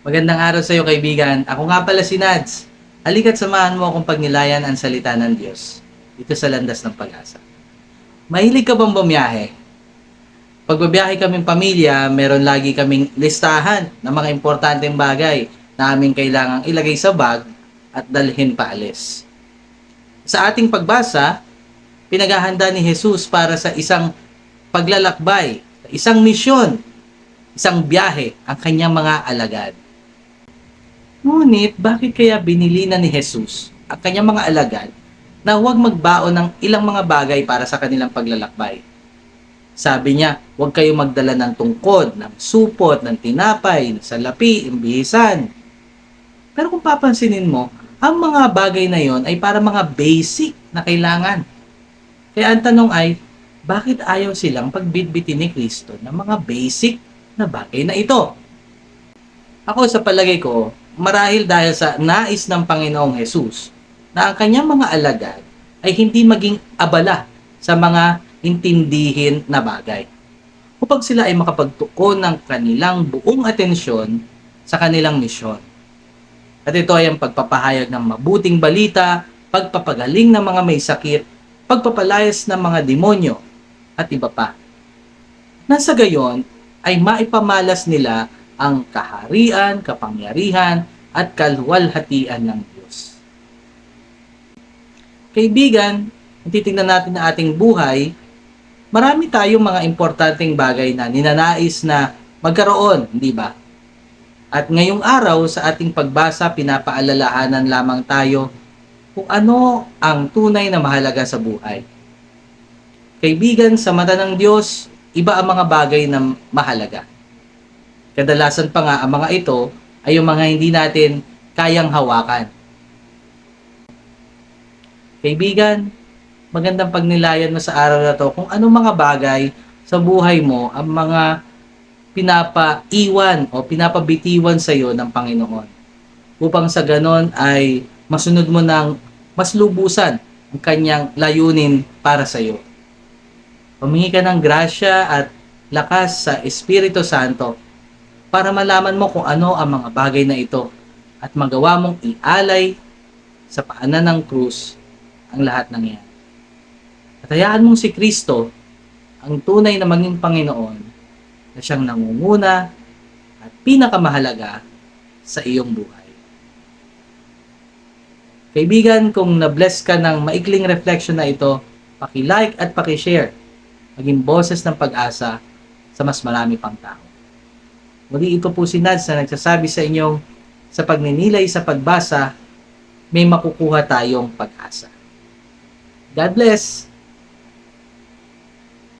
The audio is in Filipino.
Magandang araw sa iyo kaibigan. Ako nga pala si Nads. Halika't samahan mo akong pagnilayan ang salita ng Diyos dito sa landas ng pag-asa. Mahilig ka bang bumiyahe? Pag babiyahe kaming pamilya, meron lagi kaming listahan ng mga importanteng bagay na aming kailangang ilagay sa bag at dalhin paalis. Sa ating pagbasa, pinaghahanda ni Jesus para sa isang paglalakbay, isang misyon, isang biyahe ang kanyang mga alagad. Ngunit, bakit kaya binili na ni Jesus ang kanyang mga alagad na huwag magbaon ng ilang mga bagay para sa kanilang paglalakbay? Sabi niya, huwag kayong magdala ng tungkod, ng supot, ng tinapay, ng salapi, ng bihisan. Pero kung papansinin mo, ang mga bagay na yon ay para mga basic na kailangan. Kaya ang tanong ay, bakit ayaw silang pagbitbitin ni Kristo ng mga basic na bagay na ito? Ako sa palagay ko, marahil dahil sa nais ng Panginoong Jesus na ang kanyang mga alagad ay hindi maging abala sa mga intindihin na bagay. Upang sila ay makapagtuon ng kanilang buong atensyon sa kanilang misyon. At ito ay ang pagpapahayag ng mabuting balita, pagpapagaling ng mga may sakit, pagpapalayas ng mga demonyo, at iba pa. Nasa gayon ay maipamalas nila ang kaharian, kapangyarihan, at kalwalhatian ng Diyos. Kaibigan, titingnan natin ang ating buhay, marami tayong mga importanteng bagay na ninanais na magkaroon, hindi ba? At ngayong araw sa ating pagbasa, pinapaalalahanan lamang tayo kung ano ang tunay na mahalaga sa buhay. Kaibigan, sa mata ng Diyos, iba ang mga bagay na mahalaga. Kadalasan pa nga ang mga ito ay yung mga hindi natin kayang hawakan. Kaibigan, magandang pagnilayan mo sa araw na to kung ano mga bagay sa buhay mo ang mga pinapaiwan o pinapabitiwan sa iyo ng Panginoon. Upang sa ganon ay masunod mo ng mas lubusan ang kanyang layunin para sa iyo. Humingi ka ng grasya at lakas sa Espiritu Santo para malaman mo kung ano ang mga bagay na ito at magawa mong ialay sa paanan ng krus ang lahat ng yan. At hayaan mong si Kristo ang tunay na maging Panginoon na siyang nangunguna at pinakamahalaga sa iyong buhay. Kaibigan, kung na-bless ka ng maikling reflection na ito, paki-like at paki-share maging boses ng pag-asa sa mas marami pang tao. Muli ito po si Nads na nagsasabi sa inyong sa pagninilay sa pagbasa, may makukuha tayong pag-asa. God bless!